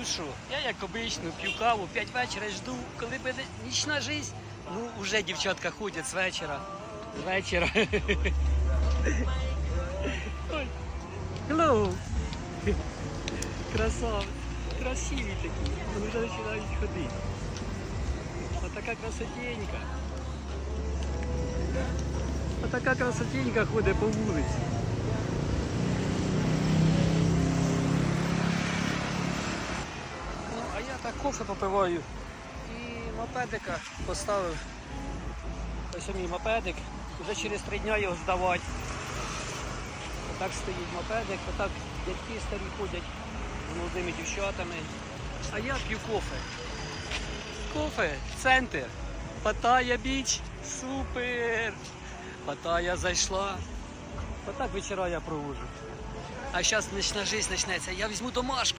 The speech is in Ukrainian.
Ну що, я як обично п'ю каву, 5 вечора жду, коли буде нічна жизнь. Ну, вже дівчатка ходять з вечора. З вечора. Hello. Красавці. Красиві такі. Вони вже починають ходити. Отака красотенька. Отака красотенька ходить по вулиці. Ну, а я так кофе попиваю і мопедика поставив. Ось мій мопедик. Вже через три дня його здавати. Отак стоїть мопедик, отак дядьки старі ходять з молодими дівчатами. А я п'ю кофе. Кофе, центр. Паттайя біч. Супер! Паттайя зайшла. Отак вечора я проводжу. А зараз нічна життя почнеться. Я візьму домашку.